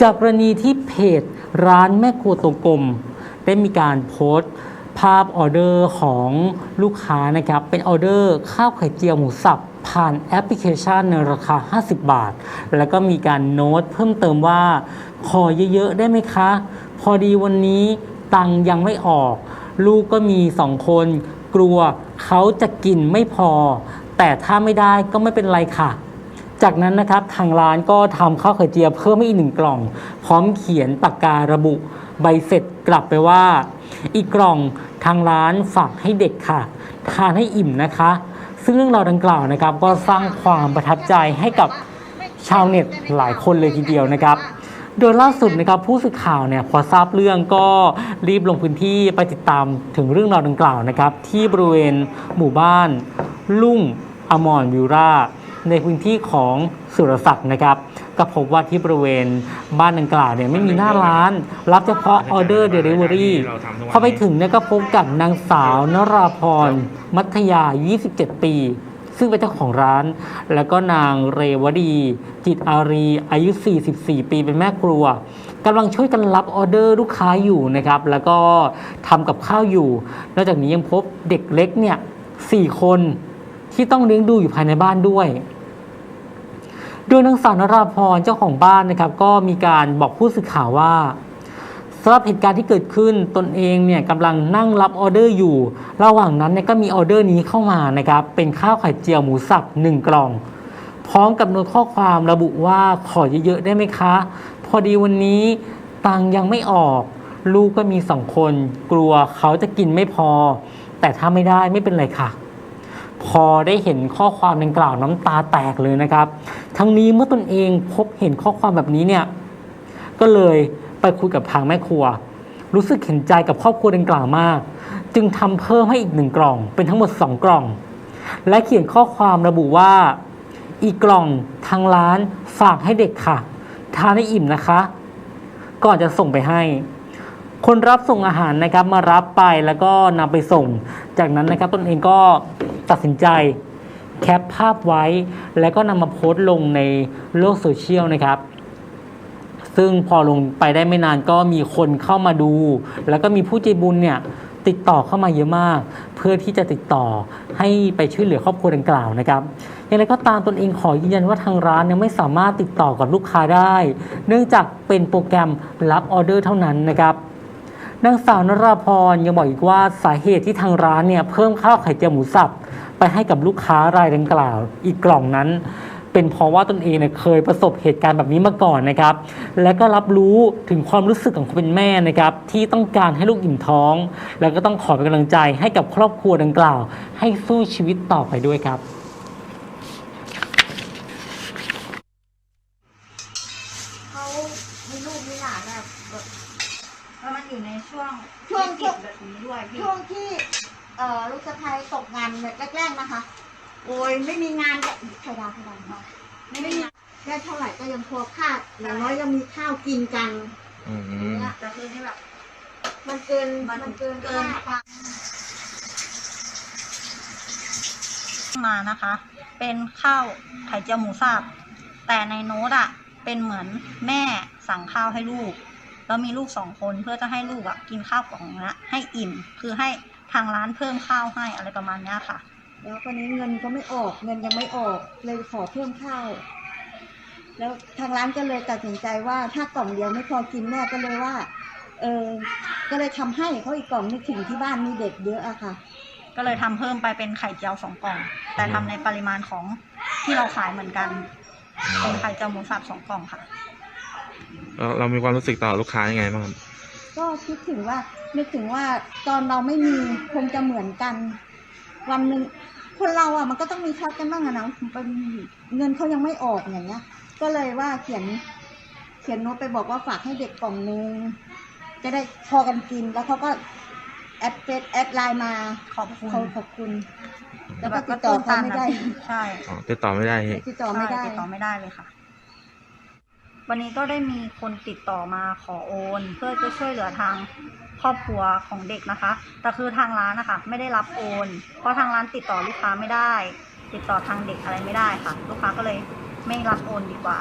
จากกรณีที่เพจร้านแม่ครัวตัวกลม ได้มีการโพสต์ ภาพออเดอร์ของลูกค้านะครับ เป็นออเดอร์ข้าวไข่เจียวหมูสับผ่านแอปพลิเคชันในราคา 50 บาท แล้วก็มีการโน้ตเพิ่มเติมว่า ขอเยอะๆ ได้ไหมคะ พอดีวันนี้ตังค์ยังไม่ออก ลูกก็มีสองคน กลัวเขาจะกินไม่พอ แต่ถ้าไม่ได้ก็ไม่เป็นไรค่ะ จากนั้นนะครับทางร้านก็ทำข้าวไข่เจียวเพิ่มให้อีกหนึ่งกล่อง พร้อมเขียนปากการะบุใบเสร็จกลับไปว่า อีกกล่องทางร้านฝากให้เด็กค่ะ ทานให้อิ่มนะคะ ซึ่งเรื่องราวดังกล่าวนะครับ ก็สร้างความประทับใจให้กับชาวเน็ตหลายคนเลยทีเดียวนะครับ โดยล่าสุดนะครับผู้สื่อข่าวเนี่ยพอทราบเรื่องก็รีบลงพื้นที่ไปติดตามถึงเรื่องราวดังกล่าวนะครับ ที่บริเวณหมู่บ้านลุ่งอมรวิวรา ในพื้นที่ของสุรศักดิ์นะครับ ก็พบว่าที่บริเวณบ้านดังกล่าวเนี่ยไม่มีหน้าร้าน รับเฉพาะออเดอร์เดลิเวอรี่พอไปถึงเนี่ยก็พบกับนางสาวนราพร มัธยา 27 ปี ซึ่งเป็นเจ้าของร้าน แล้วก็นางเรวดี จิตอารีอายุ 44 ปีเป็นแม่ครัวกำลังช่วยกันรับออเดอร์ลูกค้าอยู่นะครับ แล้วก็ทำกับข้าวอยู่ นอกจากนี้ยังพบเด็กเล็กเนี่ย4คน ที่ต้องเลี้ยงดูอยู่ภายในบ้านด้วยโดยนางสาวนราพรเจ้าของบ้านนะครับ ก็มีการบอกผู้สื่อข่าวว่าสำหรับเหตุการณ์ที่เกิดขึ้นตนเองเนี่ยกำลังนั่งรับออเดอร์อยู่ ระหว่างนั้นเนี่ยก็มีออเดอร์นี้เข้ามานะครับ เป็นข้าวไข่เจียวหมูสับหนึ่งกล่อง พร้อมกับน้ตข้อความระบุว่าขอเยอะๆได้ไหมคะ พอดีวันนี้ตังค์ยังไม่ออก ลูกก็มีสองคน กลัวเขาจะกินไม่พอ แต่ถ้าไม่ได้ไม่เป็นไรค่ะ พอได้เห็นข้อความดังกล่าวน้ำตาแตกเลยนะครับ ทั้งนี้เมื่อตนเองพบเห็นข้อความแบบนี้เนี่ยก็เลยไปคุยกับทางแม่ครัว รู้สึกเห็นใจกับครอบครัวดังกล่าวมาก จึงทำเพิ่มให้อีกหนึ่งกล่อง เป็นทั้งหมดสองกล่อง และเขียนข้อความระบุว่า อีกกล่องทางร้านฝากให้เด็กค่ะ ทานให้อิ่มนะคะ ก่อนจะส่งไปให้คนรับส่งอาหารนะครับมารับไปแล้วก็นำไปส่ง จากนั้นนะครับตนเองก็ ตัดสินใจแคปภาพไว้ แล้วก็นำมาโพสต์ลงในโลกโซเชียลนะครับซึ่งพอลงไปได้ไม่นานก็มีคนเข้ามาดู แล้วก็มีผู้ใจบุญเนี่ยติดต่อเข้ามาเยอะมาก เพื่อที่จะติดต่อให้ไปช่วยเหลือครอบครัวดังกล่าวนะครับอย่างไรก็ตามตนเองขอยืนยันว่าทางร้านเนี่ยไม่สามารถติดต่อกับลูกค้าได้ เนื่องจากเป็นโปรแกรมรับออเดอร์เท่านั้นนะครับนางสาวนราพรยังบอกอีกว่าสาเหตุที่ทางร้านเนี่ยเพิ่มข้าวไข่เจียวหมูสับ ไปให้กับลูกค้ารายดังกล่าว อีกกล่องนั้น เป็นเพราะว่าตนเองเนี่ยเคยประสบเหตุการณ์แบบนี้มาก่อนนะครับ และก็รับรู้ถึงความรู้สึกของคนเป็นแม่นะครับ ที่ต้องการให้ลูกอิ่มท้อง แล้วก็ต้องขอเป็นกำลังใจให้กับครอบครัวดังกล่าว ให้สู้ชีวิตต่อไปด้วยครับเขามีลูกมีหลานแบบแบบแล้วมันอยู่ในช่วงช่วง วิกฤตแบบนี้ด้วยพี่ ช่วงที่ เอ่อลูกสะใภ้ตกงานแรกๆนะคะ โอ้ยไม่มีงานก็ใครดาวใครดาวเนาะไม่มีได้เท่าไหร่ก็ยังพอค่าอย่างน้อยยังมีข้าวกินกันอืมเนี่ยแต่คือที่แบบ มันเกินมันมันเกินเกิน ค่ามานะคะ เป็นข้าวไข่เจียวหมูสับแต่ในโน้ตอะเป็นเหมือนแม่สั่งข้าวให้ลูก แล้วมีลูกสองคนเพื่อจะให้ลูกอะกินข้าวกล่องนี้ให้อิ่ม คือให้ ทางร้านเพิ่มข้าวให้อะไรประมาณเนี้ยค่ะ แล้วตอนนี้เงินก็ไม่ออก เงินยังไม่ออก เลยขอเพิ่มข้าว แล้วทางร้านก็เลยตัดสินใจว่าถ้ากล่องเดียวไม่พอกินแม่ก็เลยว่า เออ ก็เลยทำให้เขาอีกกล่องนึกถึงที่บ้านมีเด็กเยอะอะค่ะ ก็เลยทำเพิ่มไปเป็นไข่เจียวสองกล่อง แต่ทำในปริมาณของที่เราขายเหมือนกัน เป็นไข่เจียวหมูสับสองกล่องค่ะ เราเรามีความรู้สึกต่อลูกค้ายังไงบ้างครับ ก็คิดถึงว่านึกถึงว่าตอนเราไม่มีคงจะเหมือนกัน วันหนึ่งคนเราอะมันก็ต้องมีช็อตกันบ้างอะนะเป็นเงินเขายังไม่ออกอย่างเงี้ย ก็เลยว่าเขียนเขียนโน้ตไปบอกว่าฝากให้เด็กกล่องนึงจะได้พอกันกินแล้วเขาก็แอดเฟซแอดไลน์มาขอบคุณเขาขอบคุณแล้วก็ติดต่อเขาไม่ได้ ใช่อ๋อติดต่อไม่ได้ติดต่อไม่ได้ใช่ติดต่อไม่ได้เลยค่ะ วันนี้ก็ได้มีคนติดต่อมาขอโอน เพื่อจะช่วยเหลือทางครอบครัวของเด็กนะคะ แต่คือทางร้านนะคะไม่ได้รับโอน เพราะทางร้านติดต่อลูกค้าไม่ได้ ติดต่อทางเด็กอะไรไม่ได้ค่ะ ลูกค้าก็เลยไม่รับโอนดีกว่า